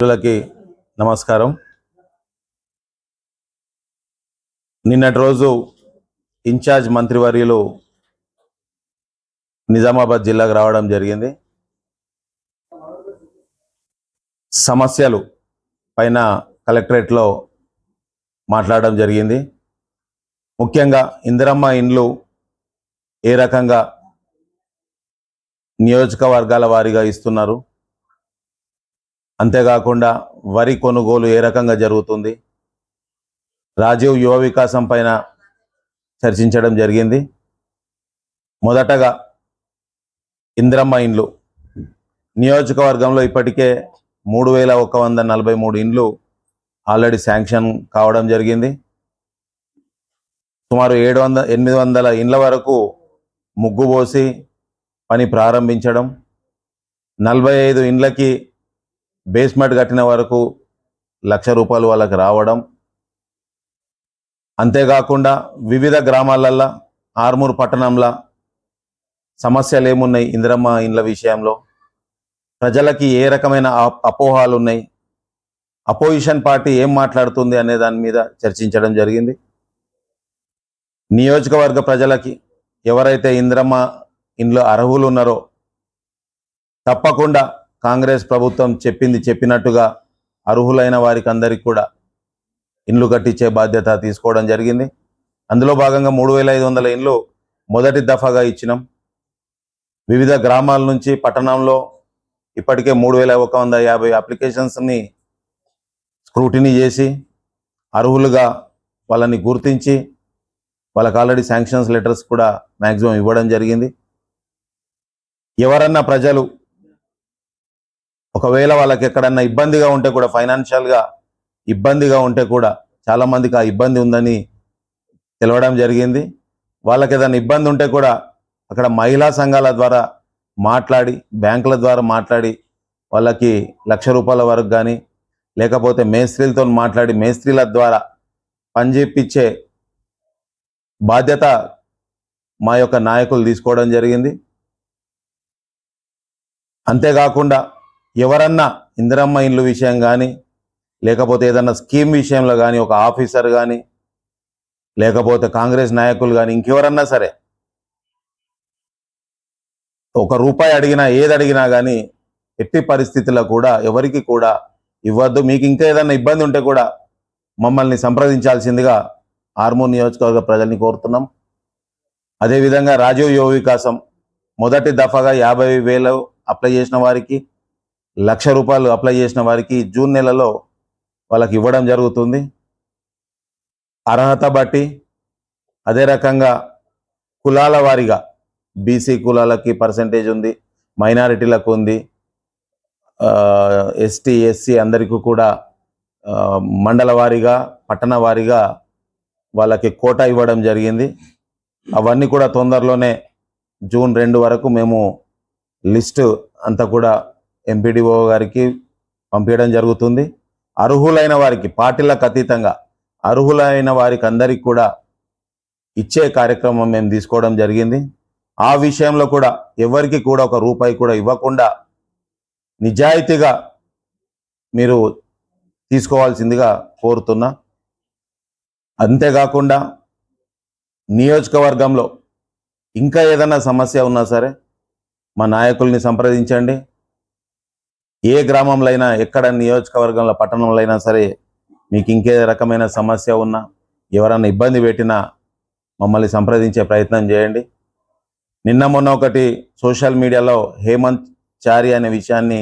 పిల్లలకి నమస్కారం. నిన్నటి రోజు ఇన్ఛార్జ్ మంత్రివర్యులు నిజామాబాద్ జిల్లాకు రావడం జరిగింది. సమస్యలు పైన కలెక్టరేట్లో మాట్లాడడం జరిగింది. ముఖ్యంగా ఇందిరమ్మ ఇండ్లు ఏ రకంగా నియోజకవర్గాల వారీగా ఇస్తున్నారు. అంతేకాకుండా వరి కొనుగోలు ఏ రకంగా జరుగుతుంది? రాజీవ్ యువ వికాసం పైన చర్చించడం జరిగింది. మొదటగా ఇంద్రమ్మ ఇండ్లు. నియోజకవర్గంలో ఇప్పటికే మూడు వేల ఒక వంద నలభై మూడు ఇండ్లు ఆల్రెడీ శాంక్షన్ కావడం జరిగింది. సుమారు ఏడు వంద ఎనిమిది వందల ఇండ్ల వరకు ముగ్గు పోసి పని ప్రారంభించడం. నలభై ఐదు ఇండ్లకి బేస్మెంట్ కట్టిన వరకు లక్ష రూపాయలు వాళ్ళకి రావడం. అంతేకాకుండా వివిధ గ్రామాలల్లో ఆర్మూర్ పట్టణంలో సమస్యలు ఏమున్నాయి ఇందిరమ్మ ఇండ్ల విషయంలో. ప్రజలకి ఏ రకమైన అప్- అపోహాలు ఉన్నాయి అపోజిషన్ పార్టీ ఏం మాట్లాడుతుంది అనే దాని మీద చర్చించడం జరిగింది. నియోజకవర్గ ప్రజలకి ఎవరైతే ఇందిరమ్మ ఇండ్లు అర్హులు ఉన్నారో తప్పకుండా కాంగ్రెస్ ప్రభుత్వం చెప్పింది చెప్పినట్టుగా అర్హులైన వారికి అందరికి కూడా ఇండ్లు కట్టించే బాధ్యత తీసుకోవడం జరిగింది. అందులో భాగంగా మూడు వేల ఐదు వందల ఇండ్లు మొదటి దఫాగా ఇచ్చినాం. వివిధ గ్రామాల నుంచి పట్టణంలో ఇప్పటికే మూడు వేల ఒక వంద యాభై అప్లికేషన్స్ని స్క్రూటినీ చేసి అర్హులుగా వాళ్ళని గుర్తించి వాళ్ళకి ఆల్రెడీ శాంక్షన్స్ లెటర్స్ కూడా మ్యాక్సిమం ఇవ్వడం జరిగింది. ఎవరన్నా ప్రజలు ఒకవేళ వాళ్ళకి ఎక్కడన్నా ఇబ్బందిగా ఉంటే కూడా ఫైనాన్షియల్గా ఇబ్బందిగా ఉంటే కూడా చాలామందికి ఆ ఇబ్బంది ఉందని తెలవడం జరిగింది. వాళ్ళకి ఏదైనా ఇబ్బంది ఉంటే కూడా అక్కడ మహిళా సంఘాల ద్వారా మాట్లాడి బ్యాంకుల ద్వారా మాట్లాడి వాళ్ళకి లక్ష రూపాయల వరకు కానీ లేకపోతే మేస్త్రీలతో మాట్లాడి మేస్త్రీల ద్వారా పనిచేపించే బాధ్యత మా యొక్క నాయకులు తీసుకోవడం జరిగింది. అంతేకాకుండా ఎవరన్నా ఇందిరమ్మ ఇండ్లు విషయం కానీ లేకపోతే ఏదన్నా స్కీమ్ విషయంలో కానీ ఒక ఆఫీసర్ కానీ లేకపోతే కాంగ్రెస్ నాయకులు కానీ ఇంకెవరన్నా సరే. ఒక రూపాయి అడిగినా ఏది అడిగినా కానీ ఎట్టి పరిస్థితుల్లో కూడా ఎవరికి కూడా ఇవ్వద్దు. మీకు ఇంకా ఏదైనా ఇబ్బంది ఉంటే కూడా మమ్మల్ని సంప్రదించాల్సిందిగా ఆర్మూర్ నియోజకవర్గ ప్రజల్ని కోరుతున్నాం. అదేవిధంగా రాజీవ్ యువ వికాసం మొదటి దఫాగా యాభై వేలు అప్లై చేసిన వారికి లక్ష రూపాయలు అప్లై చేసిన వారికి జూన్ నెలలో వాళ్ళకి ఇవ్వడం జరుగుతుంది. అర్హత బట్టి అదే రకంగా కులాల వారీగా బీసీ కులాలకి పర్సంటేజ్ ఉంది మైనారిటీలకు ఉంది. ఎస్టీ ఎస్సీ అందరికీ కూడా మండల వారీగా పట్టణ వారీగా వాళ్ళకి కోటా ఇవ్వడం జరిగింది. అవన్నీ కూడా తొందరలోనే జూన్ రెండు వరకు మేము లిస్టు అంతా కూడా ఎంపీడీఓ గారికి పంపించడం జరుగుతుంది. అర్హులైన వారికి పార్టీలకు అతీతంగా అర్హులైన వారికి అందరికి కూడా ఇచ్చే కార్యక్రమం మేము తీసుకోవడం జరిగింది. ఆ విషయంలో కూడా ఎవరికి కూడా ఒక రూపాయి కూడా ఇవ్వకుండా నిజాయితీగా మీరు తీసుకోవాల్సిందిగా కోరుతున్నా. అంతేకాకుండా నియోజకవర్గంలో ఇంకా ఏదైనా సమస్య ఉన్నా సరే మా నాయకుల్ని సంప్రదించండి. ఏ గ్రామంలో అయినా ఎక్కడ నియోజకవర్గంలో పట్టణంలో అయినా సరే మీకు ఇంకే రకమైన సమస్య ఉన్నా ఎవరైనా ఇబ్బంది పెట్టినా మమ్మల్ని సంప్రదించే ప్రయత్నం చేయండి. నిన్న మొన్న ఒకటి సోషల్ మీడియాలో హేమంత్ చారి అనే విషయాన్ని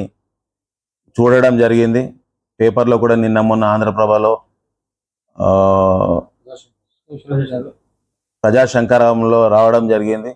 చూడడం జరిగింది. పేపర్లో కూడా నిన్న మొన్న ఆంధ్రప్రభలో ప్రజాశంకరంలో రావడం జరిగింది.